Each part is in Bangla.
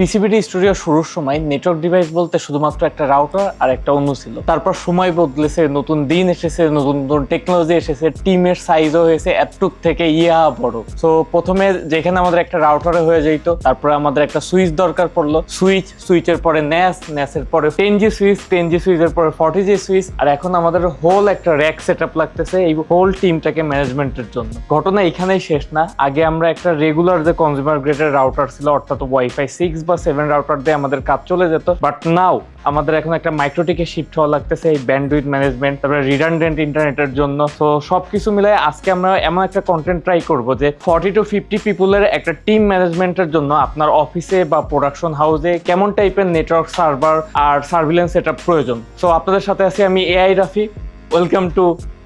পিসিবিটি স্টুডিও শুরুর সময় নেটওয়ার্ক ডিভাইস বলতে শুধুমাত্র একটা রাউটার আর একটা অন্য ছিল। তারপর সময় বদলেছে, নতুন দিন এসেছে, নতুন নতুন টেকনোলজি এসেছে টিমের সাইজও হয়েছে এতটুক থেকে ইয়া বড়। সো প্রথমে যেখানে আমাদের একটা রাউটারে হয়ে যেত তারপরে আমাদের একটা সুইচ দরকার পড়ল। সুইচ সুইচের পরে ন্যাস ন্যাসের পরে ten G switch ten G সুইচের পরে ফর্টি জি সুইচ আর এখন আমাদের হোল একটা র্যাক সেট আপ লাগতেছে এই হোল টিমটাকে ম্যানেজমেন্টের জন্য। ঘটনা এখানেই শেষ না। আগে আমরা একটা রেগুলার যে কনজিউমার গ্রেডের রাউটার ছিল, অর্থাৎ ওয়াইফাই সিক্স বা সেভেন রাউটার দিয়ে আমাদের কাজ চলে যেত। বাট নাও আমাদের এখন একটা মাইক্রোটিকে শিফট হওয়া লাগতেছে এই ব্যান্ডউইথ ম্যানেজমেন্ট তারপরে রিডান্ডেন্ট ইন্টারনেটের জন্য। তো সবকিছু মিলাই আজকে আমরা এমন একটা কন্টেন্ট ট্রাই করব যে ফর্টি টু ফিফটি পিপুলের একটা টিম ম্যানেজমেন্টের জন্য আপনার অফিসে বা প্রোডাকশন হাউসে কেমন টাইপের নেটওয়ার্ক সার্ভার আর সার্ভিলেন্স সেট প্রয়োজন। সো আপনাদের সাথে আছি আমি AI Rafi. Welcome to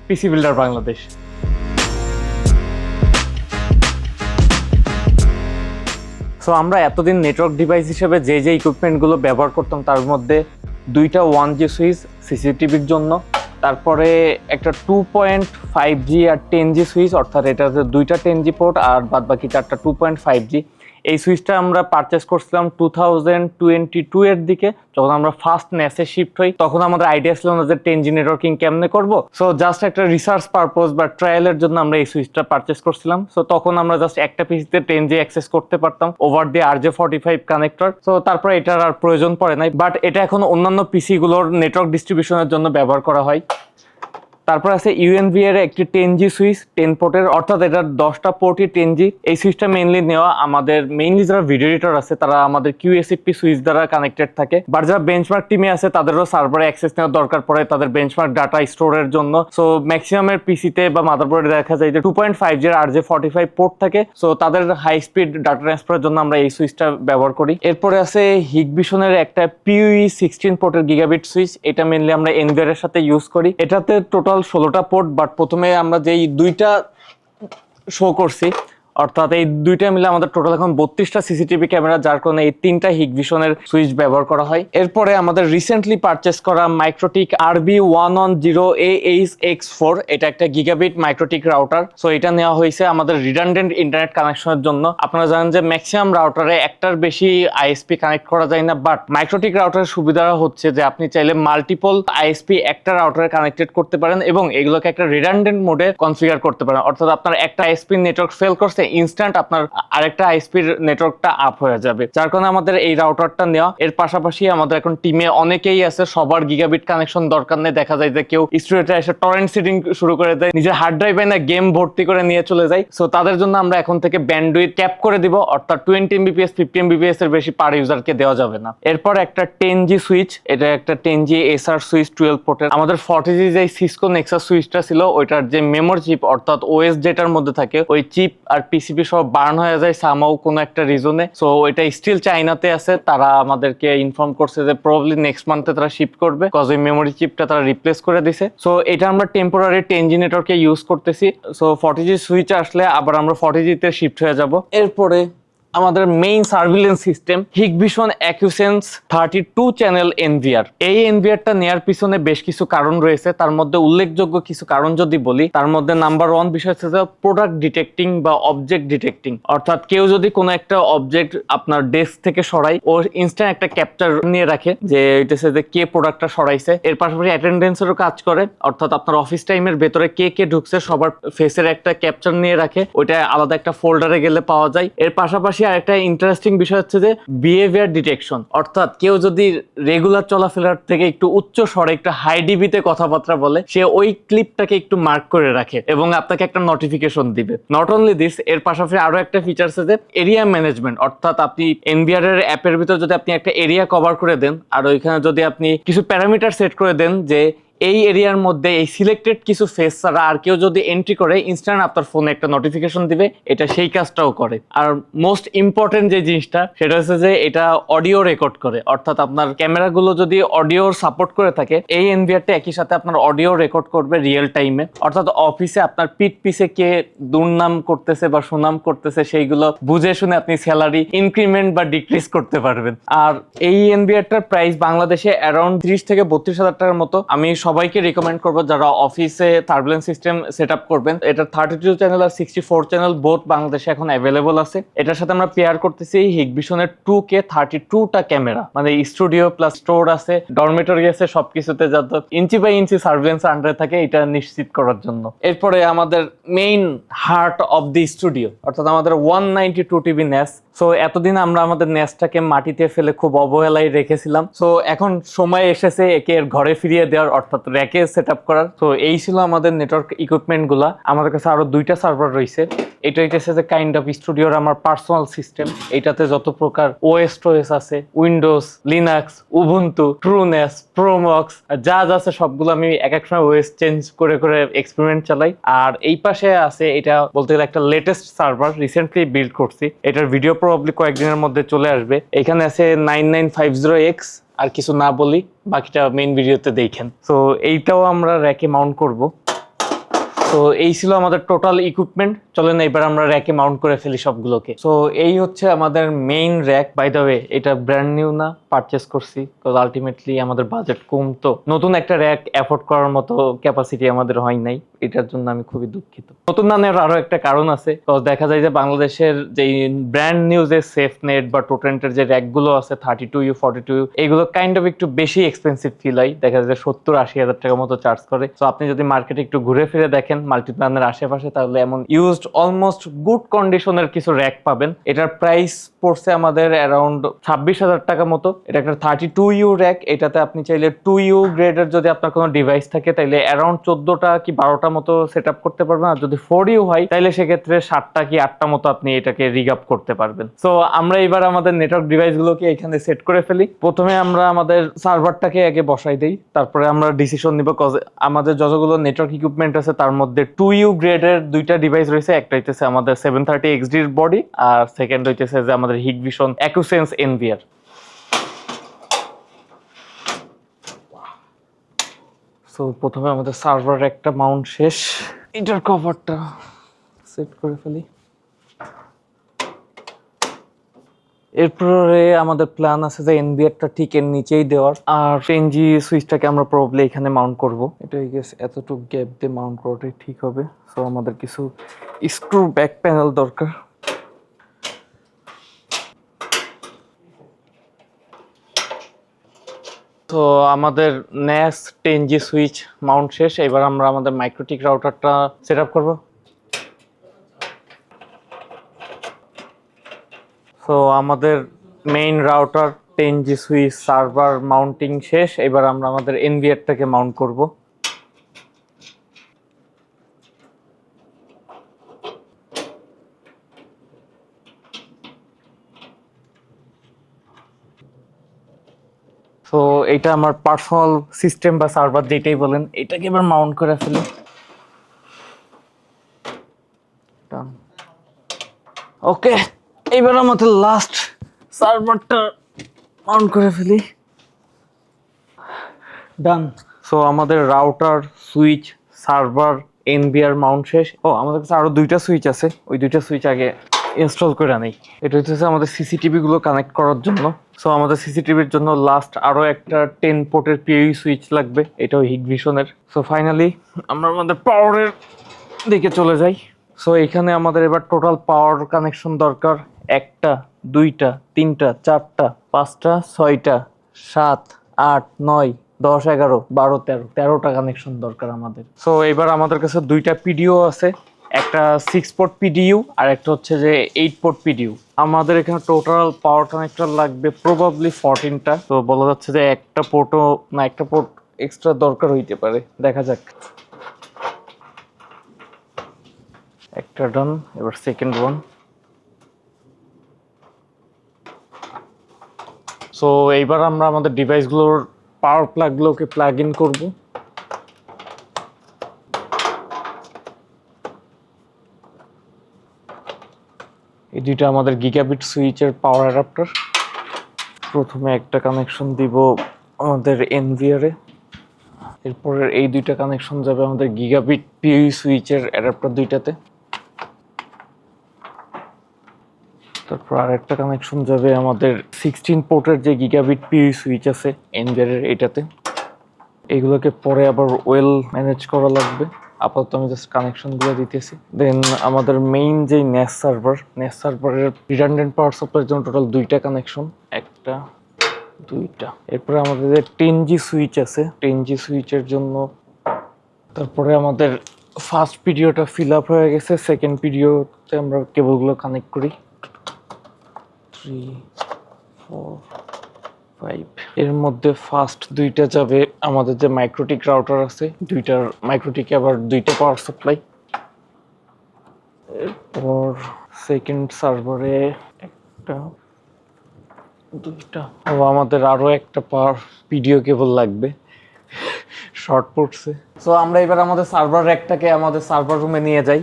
PC builder Bangladesh so আমরা এতদিন নেটওয়ার্ক ডিভাইস হিসেবে যে যে ইকুইপমেন্টগুলো ব্যবহার করতাম, তার মধ্যে দুইটা ওয়ান জি সুইচ সিসিটিভির জন্য। তারপরে একটা টু পয়েন্ট ফাইভ জি আর টেন জি সুইচ অর্থাৎ এটাতে দুইটা টেন জি পোর্ট আর বাদবাকি চারটা টু পয়েন্ট ফাইভ জি এই সুইচটা আমরা পারচেস করছিলাম টু থাউজেন্ড টোয়েন্টি টু এর দিকে। যখন আমরা ফার্স্ট ন্যাসে শিফট হই, তখন আমাদের আইডিয়া ছিল না যে টেন জি নেটওয়ার্কিং কেমনে করব। সো জাস্ট একটা রিসার্চ পারপোজ বা ট্রায়ালের জন্য আমরা এই সুইচটা পারচেস করছিলাম। সো তখন আমরা জাস্ট একটা পিসিতে টেন জি অ্যাক্সেস করতে পারতাম ওভার দিয়ে R J forty five connector so তারপরে এটার আর প্রয়োজন পড়ে নাই। বাট এটা এখন অন্যান্য পিসি গুলোর নেটওয়ার্ক ডিস্ট্রিবিউশনের জন্য ব্যবহার করা হয়। তারপর আছে ইউএনভি এর একটি টেন জি সুইচ টেন পোর্টের অর্থাৎ এটার দশটা পোর্টই টেন জি এই সুইচটা মেইনলি নেওয়া আমাদের মেইনলি যারা ভিডিও এডিটর আছে, তারা আমাদের কিউএসএপি সুইচ দ্বারা কানেক্টেড থাকে। বাট যারা বেঞ্চমার্ক টিমে আছে, তাদেরও সার্ভারে অ্যাক্সেস নেওয়ার দরকার পড়ে তাদের বেঞ্চমার্ক ডাটা স্টোরের জন্য। সো ম্যাক্সিমামের পিসিতে বা মাদারবোর্ডে দেখা যায় যে টু পয়েন্ট ফাইভ জির আর যে ফর্টি ফাইভ পোর্ট থাকে। সো তাদের হাই স্পিড ডাটা ট্রান্সফারের জন্য আমরা এই সুইচটা ব্যবহার করি। এরপরে আছে হিগবিশনের একটা পিউই সিক্সটিন পোর্টের গিগাবিট সুইচ এটা মেনলি আমরা এনভিআর এর সাথে ইউজ করি। এটাতে টোটাল ষোলোটা পোর্ট বাট প্রথমে আমরা যেই দুইটা শো করছি অর্থাৎ এই দুইটা মিলে আমাদের টোটাল এখন বত্রিশটা সিসিটিভি ক্যামেরা যার কারণে এই তিনটা হিগভিশনের সুইচ ব্যবহার করা হয়। এরপরে আমাদের রিসেন্টলি পারচেস করা MikroTik RB one one zero A H X four এটা একটা গিগাবিট মাইক্রোটিক রাউটার সো এটা নেওয়া হয়েছে আমাদের রিডান্ডেন্ট ইন্টারনেট কানেকশনের জন্য। আপনারা জানেন যে ম্যাক্সিমাম রাউটারে একটার বেশি আইএসপি কানেক্ট করা যায় না বাট মাইক্রোটিক রাউটারের সুবিধা হচ্ছে যে আপনি চাইলে মাল্টিপল আইএসপি একটা রাউটারে কানেক্টেড করতে পারেন এবং এগুলোকে একটা রিডান্ডেন্ট মোডে কনফিগার করতে পারেন। অর্থাৎ আপনার একটা আইএসপি নেটওয়ার্ক ফেল করছে ইনস্ট্যান্ট আপনার আরেকটা আইএসপির নেটওয়ার্কটা আপ হয়ে যাবে। যার কারণে আমাদের এই রাউটারটা নেওয়া। এর পাশাপাশি আমাদের এখন টিমে অনেকেই আছে, সবার গিগাবিট কানেকশন দরকার নেই। দেখা যায় যে কেউ স্টুডিওতে এসে টরেন্ট সিডিং শুরু করে দেয়, নিজের হার্ড ড্রাইভে না গেম ভর্তি করে নিয়ে চলে যায়। সো তাদের জন্য আমরা এখন থেকে ব্যান্ডউইথ ক্যাপ করে দিব। অর্থাৎ টোয়েন্টি এমবিপিএস ফিফটি এমবিপিএস এর বেশি পার ইউজারকে দেওয়া যাবে না। এরপর একটা টেন জি সুইচ এটা একটা ten G SR switch twelve পোর্টের আমাদের ফর্টি জি যে সিসকো নেক্সাস সুইচটা ছিল, ওইটার যে মেমোরি চিপ অর্থাৎ ওএস যেটার মধ্যে থাকে, ওই চিপ আর পিসিবি সব বার্ন হয়ে যায় সামাও কোনো একটা রিজনে সো এটা স্টিল চাইনাতে আছে, তারা আমাদেরকে ইনফর্ম করছে যে প্রবলি নেক্সট মান্থে তারা শিফট করবে কজ ওই মেমোরি চিপটা তারা রিপ্লেস করে দিছে। সো এটা আমরা টেম্পোরারি টেন জি নেটওয়ার্কে ইউজ করতেছি। সো ফর্টি জি সুইচ আসলে আবার আমরা ফর্টি জিতে শিফট হয়ে যাব। এরপরে আমাদের main surveillance system Hikvision Acusense thirty two channel NVR এই এনভিআরটা নেয়ার পিছনে বেশ কিছু কারণ রয়েছে। তার মধ্যে উল্লেখযোগ্য কিছু কারণ যদি বলি, তার মধ্যে নাম্বার ওয়ান বিষয় হচ্ছে প্রোডাক্ট ডিটেক্টিং বা অবজেক্ট ডিটেক্টিং অর্থাৎ কেউ যদি কোনো একটা অবজেক্ট আপনার ডেস্ক থেকে সরাই ও ইনস্ট্যান্ট একটা ক্যাপচার নিয়ে রাখে যে এটা যে কে প্রোডাক্টটা সরাইছে। এর পাশাপাশি অ্যাটেন্ডেন্সেরও কাজ করে। অর্থাৎ আপনার অফিস টাইমের ভেতরে কে কে ঢুকছে, সবার ফেসের একটা ক্যাপচার নিয়ে রাখে। ওইটা আলাদা একটা ফোল্ডারে গেলে পাওয়া যায়। এর পাশাপাশি আর একটা ইন্টারেস্টিং বিষয় হচ্ছে যে বিহেভিয়ার ডিটেকশন অর্থাৎ কেউ যদি রেগুলার চলাফেরার থেকে একটু উচ্চ স্বরে একটু হাই ডিবিতে কথাবার্তা বলে, সে ওই ক্লিপটাকে একটু মার্ক করে রাখে এবং আপনাকে একটা নোটিফিকেশন দিবে। নট অনলি দিস এর পাশাপাশি আরও একটা ফিচার আছে যে এরিয়া ম্যানেজমেন্ট অর্থাৎ আপনি এনবিআর এর অ্যাপের ভিতর যদি আপনি একটা এরিয়া কভার করে দেন, আর ওইখানে যদি আপনি কিছু প্যারামিটার সেট করে দেন যে এই এরিয়ার মধ্যে, এই সিলেক্টেড কিছু ফেস ছাড়া আর কেউ যদি এন্ট্রি করে ইনস্ট্যান্ট আপনার ফোনে একটা নোটিফিকেশন দিবে, এটা সেই কাজটাও করে। আর মোস্ট ইম্পর্টেন্ট যে জিনিসটা, সেটা হচ্ছে যে এটা অডিও রেকর্ড করে। অর্থাৎ আপনার ক্যামেরাগুলো যদি অডিও সাপোর্ট করে থাকে, এই এনভিআরটা একই সাথে আপনার অডিও রেকর্ড করবে রিয়েল টাইমে অর্থাৎ অফিসে আপনার পিট পিছে কে দুর্নাম করতেছে বা সুনাম করতেছে, সেইগুলো বুঝে শুনে আপনি স্যালারি ইনক্রিমেন্ট বা ডিক্রিজ করতে পারবেন। আর এই এনভিআরটার প্রাইস বাংলাদেশে অ্যারাউন্ড ত্রিশ থেকে বত্রিশ হাজার টাকার মতো, আমি সবাইকে রেকমেন্ড করব যারা অফিসে টার্বুলেন্স সিস্টেম সেট আপ করবেন। এটা থার্টি টু চ্যানেল আর সিক্সটি ফোর চ্যানেল বোথ বাংলাদেশে এখন অ্যাভেলেবল আছে। এটার সাথে আমরা পেয়ার করতেছি হিগভিশনের টু কে থার্টি টুটা ক্যামেরা মানে স্টুডিও প্লাস স্টোর আছে ডরমেটরি আছে, সবকিছুতে যাতে ইঞ্চি বাই ইঞ্চি সার্ভেন্স আন্ডারে থাকে, এটা নিশ্চিত করার জন্য। এরপরে আমাদের main heart of the studio অর্থাৎ আমাদের one ninety two TB NAS so এতদিন আমরা আমাদের নেসটাকে মাটিতে ফেলে খুব অবহেলায় রেখেছিলাম। সো এখন সময় এসেছে একে এর ঘরে ফিরিয়ে দেওয়ার, অর্থাৎ র্যাকে সেট আপ করার। তো এই ছিল আমাদের নেটওয়ার্ক ইকুইপমেন্টগুলা আমাদের কাছে আরও দুইটা সার্ভার রয়েছে। এটা হইতেছে যে কাইন্ড অফ স্টুডিওর আমার পার্সোনাল সিস্টেম এটাতে যত প্রকার ওএস টোএস আছে Windows Linux Ubuntu TrueNAS Proxmox যা যা আছে সবগুলো আমি এক এক সময় ওএস চেঞ্জ করে করে এক্সপেরিমেন্ট চালাই। আর এই পাশে আছে এটা বলতে গেলে একটা লেটেস্ট সার্ভার রিসেন্টলি বিল্ড করছি। এটার ভিডিও প্রবাবলি কয়েকদিনের মধ্যে চলে আসবে। এখানে আছে nine nine five zero X আর কিছু না বলি, বাকিটা মেইন ভিডিওতে দেখেন। তো এইটাও আমরা র্যাকে মাউন্ট করব। তো এই ছিল আমাদের টোটাল ইকুইপমেন্ট চলেন এবার আমরা র্যাকে মাউন্ট করে ফেলি সবগুলোকে। তো এই হচ্ছে আমাদের main rack by the way এটা ব্র্যান্ড নিউ না পারচেস করছি বিকজ আলটিমেটলি আমাদের বাজেট কম। তো নতুন একটা র্যাক অ্যাফোর্ড করার মতো ক্যাপাসিটি আমাদের হয় নাই। এটার জন্য আমি খুবই দুঃখিত। নতুন নানের আরও একটা কারণ আছে দেখা যায় যে বাংলাদেশের যে ব্র্যান্ড নিউ যে সেফ নেট বা টোটেন্টের যে র্যাকগুলো আছে thirty two U forty two এগুলো কাইন্ড অফ একটু বেশি এক্সপেন্সিভ ফিল হয়। দেখা যায় যে সত্তর, আশি হাজার টাকার মতো চার্জ করে। তো আপনি যদি মার্কেটে একটু ঘুরে ফিরে দেখেন মাল্টিপ্ল্যানের আশেপাশে, তাহলে এমন ইউজড অলমোস্ট গুড কন্ডিশনের কিছু র্যাক পাবেন। এটার প্রাইস পড়ছে আমাদের অ্যারাউন্ড ছাব্বিশ হাজার টাকা মতো। এটা একটা থার্টি টু ইউ র্যাক এটাতে আপনি চাইলে টু ইউ গ্রেডের যদি আপনার কোনো ডিভাইস থাকে তাহলে অ্যারাউন্ড চোদ্দটা কি বারোটা মতো সেট করতে পারবেন। আর যদি ফোর ইউ হয় তাহলে সেক্ষেত্রে সাতটা কি আটটা মতো আপনি এটাকে রিগ আপ করতে পারবেন। সো আমরা এবার আমাদের নেটওয়ার্ক ডিভাইসগুলোকে এখানে সেট করে ফেলি। প্রথমে আমরা আমাদের সার্ভারটাকে আগে বসাই দিই। তারপরে আমরা ডিসিশন নিব কজ আমাদের যতগুলো নেটওয়ার্ক ইকুইপমেন্ট আছে, তার মধ্যে টু ইউ গ্রেডের দুইটা ডিভাইস রয়েছে। একটা হইতেছে আমাদের সেভেন থার্টি এক্সডির বডি আর সেকেন্ড হইতেছে যে আমাদের হিগভিশন অ্যাকুসেন্স এনভিআর সো প্রথমে আমাদের সার্ভার একটা মাউন্ট শেষ। এটার কভারটা সেট করে ফেলি। এরপরে আমাদের প্ল্যান আছে যে এনবিআরটা ঠিক এর নিচেই দেওয়ার। আর টেনজি সুইচটাকে আমরা প্রবলি এখানে মাউন্ট করব। এটা গেস এতটুকু গ্যাপ দিয়ে মাউন্ট করাটাই ঠিক হবে। সো আমাদের কিছু স্ক্রু ব্যাক প্যানেল দরকার। তো আমাদের NAS ten G switch mount শেষ। এবার আমরা আমাদের মাইক্রোটিক রাউটারটা সেট আপ করব। তো আমাদের main router ten G switch server mounting শেষ। এবার আমরা আমাদের এনভিআরটাকে মাউন্ট করব তো এটা আমার পার্সোনাল সিস্টেম বা সার্ভার যেটাই বলেন, এটাকে এবার মাউন্ট করে ফেলি। ওকে এবার আমাদের লাস্ট সার্ভারটা মাউন্ট করে ফেলি। ডান সো আমাদের router switch server NBR mount শেষ। ও আমাদের কাছে আরও দুইটা সুইচ আছে। ওই দুইটা সুইচ আগে ইনস্টল করে নেই এটা হচ্ছে আমাদের সিসিটিভি গুলো কানেক্ট করার জন্য। সো আমাদের সিসিটিভির জন্য লাস্ট আরও একটা টেন পোর্টের পিউই সুইচ লাগবে। এটাও হিগভিশনের সো ফাইনালি আমরা আমাদের পাওয়ারের দিকে চলে যাই। সো এখানে আমাদের এবার টোটাল পাওয়ার কানেকশন দরকার। একটা, দুইটা, তিনটা, চারটা, পাঁচটা, ছয়টা, সাত, আট, নয়, দশ, এগারো, বারো, তেরো। তেরোটা কানেকশন দরকার আমাদের। সো এবার আমাদের কাছে দুইটা পিডিও আছে। একটা সিক্স পোর্ট পিডিইউ আর একটা হচ্ছে যে এইট পোর্ট পিডিইউ আমাদের এখানে টোটাল পাওয়ার কানেক্টর লাগবে প্রবাবলি ফোরটিনটা তো বলা যাচ্ছে যে একটা পোর্টও না, একটা পোর্ট এক্সট্রা দরকার হইতে পারে। দেখা যাক। একটা ডান এবার সেকেন্ড ওয়ান সো এইবার আমরা আমাদের ডিভাইসগুলোর পাওয়ার প্লাগগুলোকে প্লাগ ইন করব। এই দুইটা আমাদের গিগাবিট সুইচের পাওয়ার অ্যাডাপ্টার প্রথমে একটা কানেকশন দিব আমাদের এনভিআরে এরপরে এই দুইটা কানেকশন যাবে আমাদের গিগাবিট পিউই সুইচের অ্যাডাপ্টার দুইটাতে। তারপর আর একটা কানেকশন যাবে আমাদের সিক্সটিন পোর্টের যে গিগাবিট পিউই সুইচ আছে এনভিআরের এটাতে। এগুলোকে পরে আবার ওয়েল ম্যানেজ করা লাগবে। আপাতত আমি জাস্ট কানেকশনগুলো দিতেছি। দেন আমাদের মেইন যে নেস সার্ভার নেস সার্ভারের রিডান্ডেন্ট পাওয়ার সাপ্লাইয়ের জন্য টোটাল দুইটা কানেকশন একটা, দুইটা। এরপরে আমাদের যে টেন জি সুইচ আছে টেন জি সুইচের জন্য তারপরে আমাদের ফার্স্ট পিরিয়ডটা ফিল আপ হয়ে গেছে সেকেন্ড পিরিয়ডতে আমরা কেবলগুলো কানেক্ট করি। থ্রি ফোর এর মধ্যে ফার্স্ট দুইটা যাবে আমাদের যে মাইক্রোটিক রাউটার আছে, দুইটার মাইক্রোটিকে আবার দুইটা পাওয়ার সাপ্লাই এরপর সেকেন্ড সার্ভারে একটা, দুইটা। আমাদের আরও একটা পাওয়ার ভিডিও কেবল লাগবে শর্ট পড়ছে সো আমরা এবার আমাদের সার্ভার র্যাকটাকে আমাদের সার্ভার রুমে নিয়ে যাই।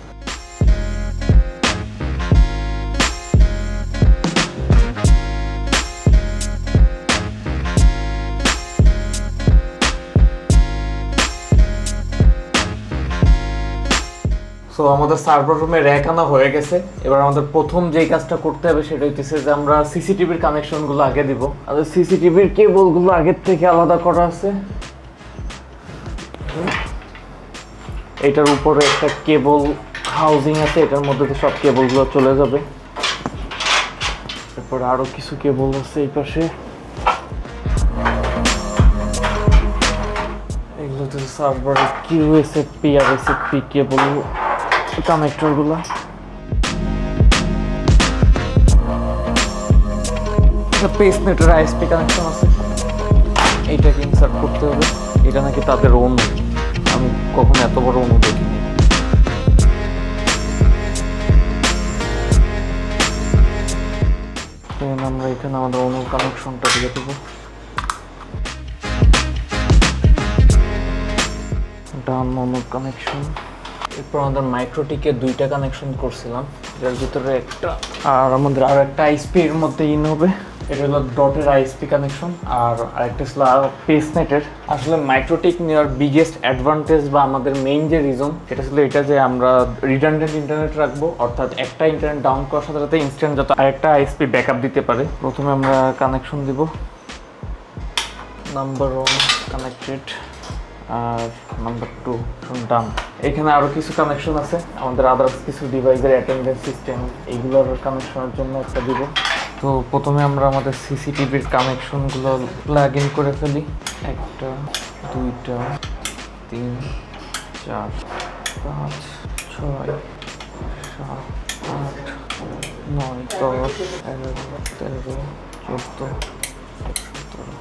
সো আমাদের সার্ভার রুমে র্যাক আনা হয়ে গেছে। এবার আমাদের প্রথম যেই কাজটা করতে হবে সেটা হইতেছে যে আমরা সিসিটিভির কানেকশনগুলো আগে দিব। আমাদের সিসিটিভির কেবলগুলো আগের থেকে আলাদা করা আছে। এটার উপরে একটা কেবল হাউজিং আছে, এটার মধ্যে তো সব কেবলগুলো চলে যাবে। তারপরে আরও কিছু কেবল আছে এই পাশে। এগুলো তো সার্ভারে কিউএসএফপি আর এসএফপি কেবল কানেক্টরগুলো পেস নেটের আইএসপি কানেকশন আছে এইটাকে ইনসার্ট করতে হবে এটা নাকি তাদের অনু আমি কখনো এত বড় অনু দেখিনি আমরা এখানে আমাদের অনু কানেকশনটা দিয়ে দেবো ডান অনু কানেকশন এরপর আমাদের মাইক্রোটিকে দুইটা কানেকশন করছিলাম এটার ভিতরে একটা আর আমাদের আর একটা আইসপি এর মধ্যে ইন হবে। এটা হলো ডটের আইএসপি কানেকশন আর আরেকটা ছিল পেস নেটের আসলে মাইক্রোটিক নেওয়ার বিগেস্ট অ্যাডভান্টেজ বা আমাদের মেইন যে রিজন সেটা ছিল এটা যে আমরা রিডান্ডেন্ট ইন্টারনেট রাখব অর্থাৎ একটা ইন্টারনেট ডাউন করার সাথে সাথে ইনস্ট্যান্ট যত আরেকটা আইএসপি ব্যাকআপ দিতে পারে। প্রথমে আমরা কানেকশন দিব। নাম্বার ওয়ান কানেক্টেড আর নাম্বার টু ডান এখানে আরও কিছু কানেকশন আছে। আমাদের আদার্স কিছু ডিভাইসের অ্যাটেন্ডেন্স সিস্টেম এইগুলোর কানেকশনের জন্য একটা দিব। তো প্রথমে আমরা আমাদের সিসিটিভির কানেকশনগুলো প্লাগ ইন করে ফেলি। একটা, দুইটা, তিন, চার, পাঁচ, ছয়, সাত, আট, নয়, দশ, এগারো, তেরো, চোদ্দ, সতেরো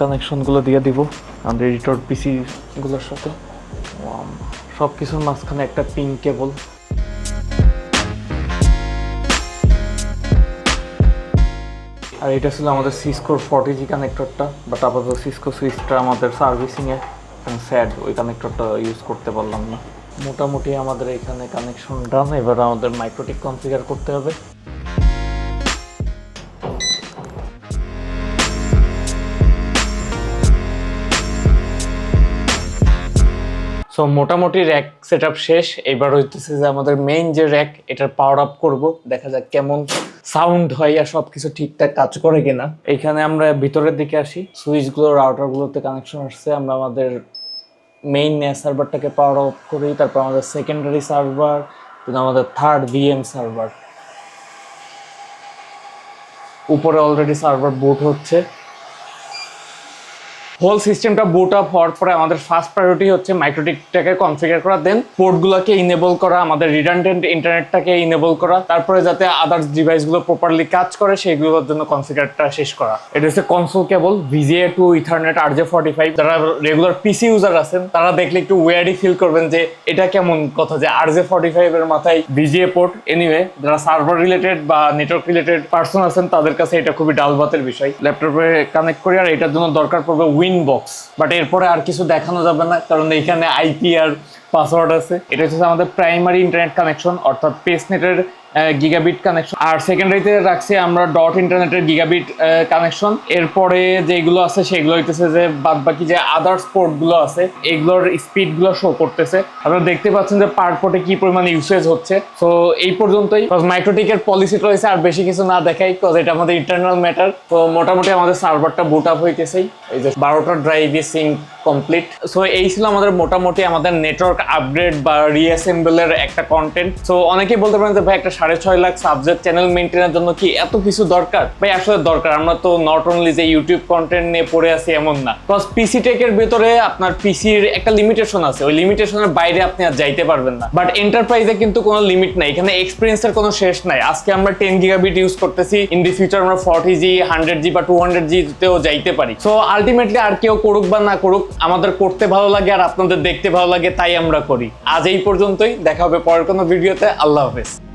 কানেকশনগুলো দিয়ে দিব। আমাদের এডিটর পিসি গুলোর সাথে। সব কিছুর মাঝখানে একটা পিঙ্ক কেবল আর এটা ছিল আমাদের সিসকোর ফর্টি জি কানেক্টরটা বাট আপাতত সিসকো সুইচটা আমাদের সার্ভিসিংয়ে স্যাড ওই কানেক্টরটা ইউজ করতে পারলাম না। মোটামুটি আমাদের এখানে কানেকশন ডান এবার আমাদের মাইক্রোটিক কনফিগার করতে হবে। সো মোটামুটি র্যাক সেট শেষ। এবার হইতেছে যে আমাদের মেইন যে র্যাক এটার পাওয়ার আপ করব। দেখা যাক কেমন সাউন্ড হয় আর সব কিছু ঠিকঠাক কাজ করে কিনা। এখানে আমরা ভিতরের দিকে আসি। সুইচগুলো রাউটারগুলোতে কানেকশন আসছে। আমরা আমাদের মেইন সার্ভারটাকে পাওয়ার অফ করি। তারপর আমাদের সেকেন্ডারি সার্ভার আমাদের থার্ড ভিএম সার্ভার উপরে অলরেডি সার্ভার বুট হচ্ছে। হোল সিস্টেমটা বুট আপ হওয়ার পরে আমাদের ফার্স্ট প্রায়োরিটি হচ্ছে মাইক্রোটিকটাকে কনফিগার করা দেন পোর্টগুলোকে ইনেবল করা, আমাদের রিডান্ডেন্ট ইন্টারনেটটাকে ইনেবল করা, তারপরে যাতে আদার্স ডিভাইসগুলো প্রপারলি কাজ করে, সেইগুলোর জন্য কনফিগারটা শেষ করা। এটা হচ্ছে console cable VGA to Ethernet R J forty five যারা রেগুলার পিসি ইউজার আছেন, তারা দেখলে একটু ওয়ারি ফিল করবেন যে এটা কেমন কথা, যে আর জে ফর্টি ফাইভ এর মাথায় ভিজিএ পোর্ট এনিওয়ে যারা সার্ভার রিলেটেড বা নেটওয়ার্ক রিলেটেড পার্সন আছেন, তাদের কাছে এটা খুবই ডালবাতের বিষয়। ল্যাপটপে কানেক্ট করি, আর এটার জন্য দরকার পড়বে উইন বক্স বাট এরপরে আর কিছু দেখানো যাবে না, কারণ এইখানে আইপি আর পাসওয়ার্ড আছে। এটা হচ্ছে আমাদের প্রাইমারি ইন্টারনেট কানেকশন অর্থাৎ পেসনেটের গিগাবিট কানেকশন আর সেকেন্ডারিতে রাখছি আমরা ডট ইন্টারনেটের গিগাবিট কানেকশন এরপরে যেগুলো আছে সেগুলো হইতেছে যে বাদ বাকি যে আদার্স পোর্টগুলো আছে, এগুলোর স্পিডগুলো শো করতেছে। আপনারা দেখতে পাচ্ছেন যে পার পোর্টে কি পরিমাণ ইউসেজ হচ্ছে। তো এই পর্যন্তই। মাইক্রোটিকের পলিসি রয়েছে, আর বেশি কিছু না দেখাই বিকজ এটা আমাদের ইন্টারনাল ম্যাটার তো মোটামুটি আমাদের সার্ভারটা বুট আপ হইতেছেই। এই যে বারোটা ড্রাইভ সিঙ্ক কমপ্লিট সো এই ছিল আমাদের মোটামুটি আমাদের নেটওয়ার্ক আপগ্রেড বা রিঅ্যাসেম্বলের একটা কন্টেন্ট সো অনেকেই বলতে পারেন যে ভাই, একটা সাড়ে ছয় লাখ সাবজেক্ট চ্যানেল মেনটেনের জন্য কি এত কিছু দরকার? ভাই, আসলে দরকার। আমরা তো নট অনলি যে ইউটিউব কন্টেন্ট নিয়ে পড়ে আছি এমন না। প্লাস পিসি টেকের ভেতরে আপনার পিসির একটা লিমিটেশন আছে। ওই লিমিটেশনের বাইরে আপনি আর যাইতে পারবেন না। বাট এন্টারপ্রাইজে কিন্তু কোনো লিমিট নাই। এখানে এক্সপিরিয়েন্সের কোনো শেষ নাই। আজকে আমরা টেন গিগাবিট ইউজ করতেছি। ইন দি ফিউচার আমরা ফর্টি জি হান্ড্রেড জি বা টু হান্ড্রেড জিতেও যাইতে পারি। সো আলটিমেটলি আর কেউ করুক বা না করুক, আমাদের করতে ভালো লাগে আর আপনাদের দেখতে ভালো লাগে, তাই আমরা করি। আজ এই পর্যন্তই। দেখা হবে পরের কোনো ভিডিওতে আল্লাহ হাফেজ।